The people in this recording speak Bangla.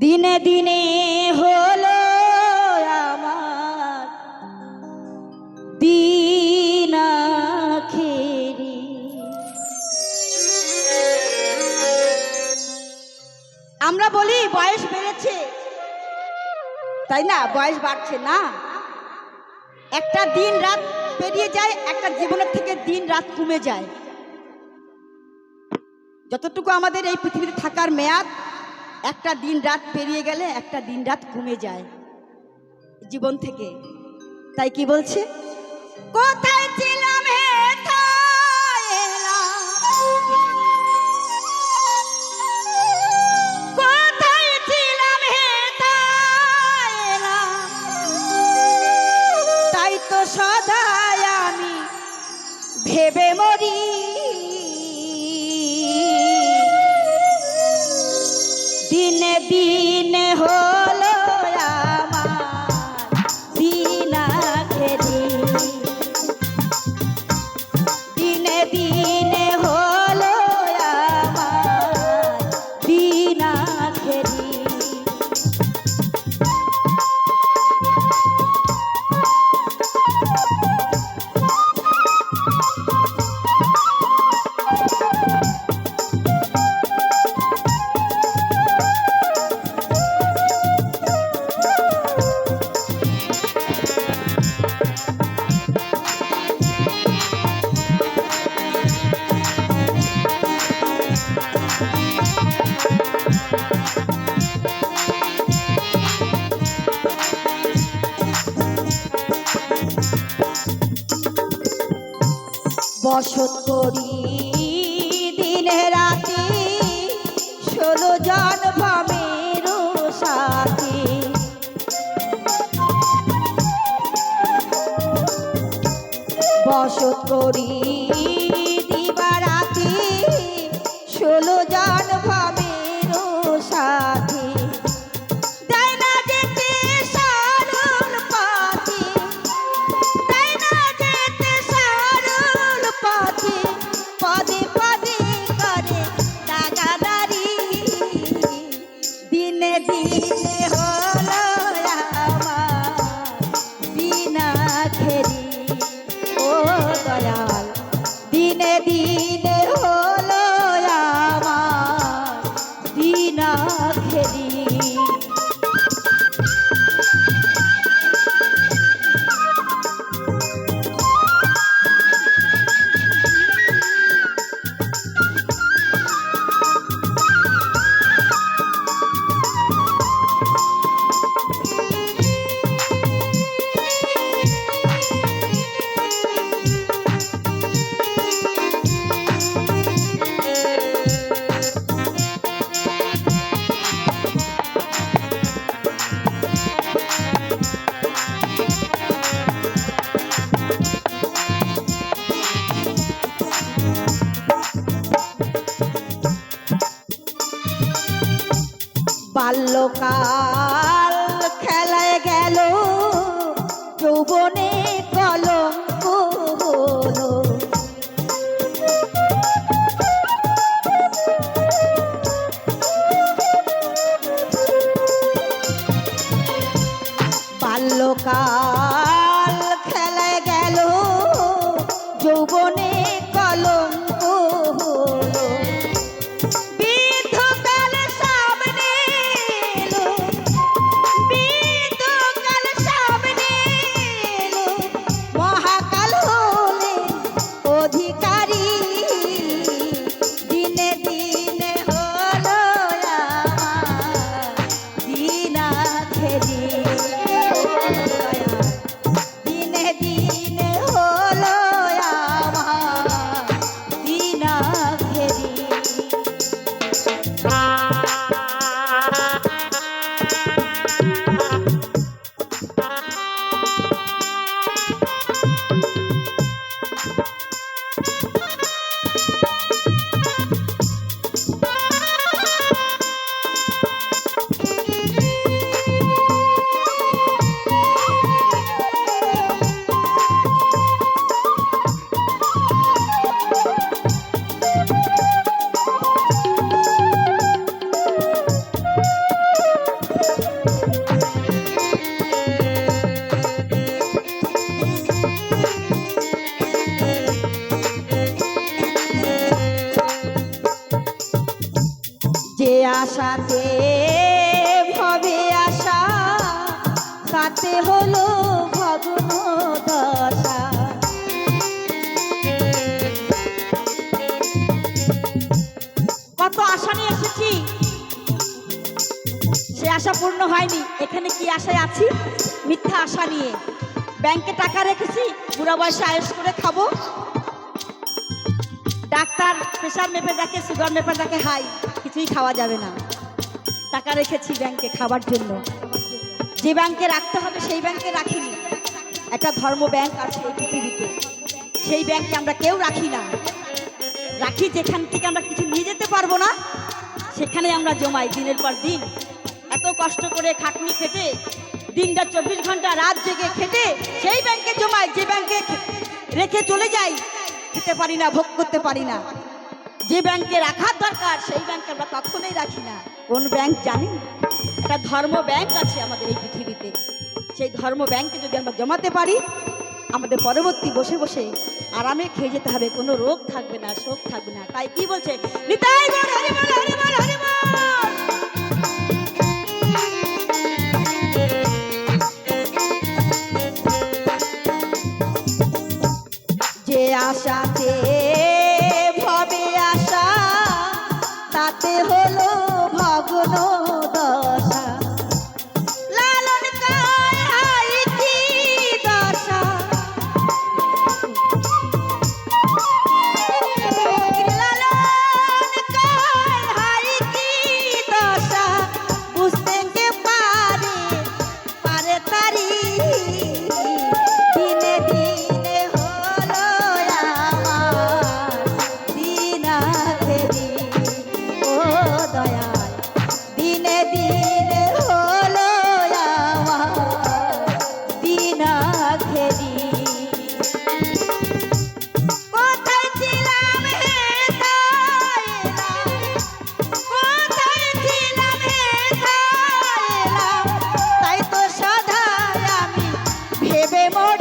দিনে দিনে হলো আমার দিনাখেরি আমরা বলি বয়স বেড়েছে, তাই না? বয়স বাড়ছে না। একটা দিন রাত পেরিয়ে যায়, একটা জীবনের থেকে দিন রাত কমে যায়। যতটুকু আমাদের এই পৃথিবীতে থাকার মেয়াদ একটা দিন রাত পেরিয়ে গেলে একটা দিন রাত কমে যায় জীবন থেকে। তাই কি বলছে? কোথায় ছিলাম সদাই আমি ভেবে মরি। দিনে দিনে বসত করি দিনে রাতে ষোলো জন ভমের সাথে। বসত করি দিনে বাল্যকাল আশাতে, ভবে আশা, তাতে হলো ভগ্ন দশা। কত আশা নিয়ে এসেছি। সে আশা পূর্ণ হয়নি। এখানে কি আশায় আছি? মিথ্যা আশা নিয়ে। ব্যাংকে টাকা রেখেছি, বুড়া বয়সে আয়েস করে খাব। ডাক্তার, প্রেশার মেপে দেখে, সুগার মেপে দেখে, হাই। কিছুই খাওয়া যাবে না। টাকা রেখেছি ব্যাংকে খাবার জন্য। যে ব্যাংকে রাখতে হবে সেই ব্যাংকে রাখিনি। একটা ধর্ম ব্যাংক আছে এই পৃথিবীতে। সেই ব্যাংকে আমরা কেউ রাখি না। রাখি যেখান থেকে আমরা কিছু নিয়ে যেতে পারব না, সেখানে আমরা জমাই দিনের পর দিন। এত কষ্ট করে খাটনি খেটে, দিনটা চব্বিশ ঘণ্টা রাত জেগে খেটে, সেই ব্যাংকে জমাই। যে ব্যাংকে রেখে চলে যাই, খেতে পারি না, ভোগ করতে পারি না। যে ব্যাংকে রাখার দরকার, সেই ব্যাংকে আমরা কখনোই রাখি না। কোন ব্যাংক জানেন? একটা ধর্ম ব্যাংক আছে আমাদের এই পৃথিবীতে। সেই ধর্ম ব্যাংকে যদি আমরা জমাতে পারি, আমাদের পরবর্তী বসে বসে আরামে খেয়ে যেতে হবে, কোনো রোগ থাকবে না, শোক থাকবে না। তাই কি বলছে? হরি bebemos.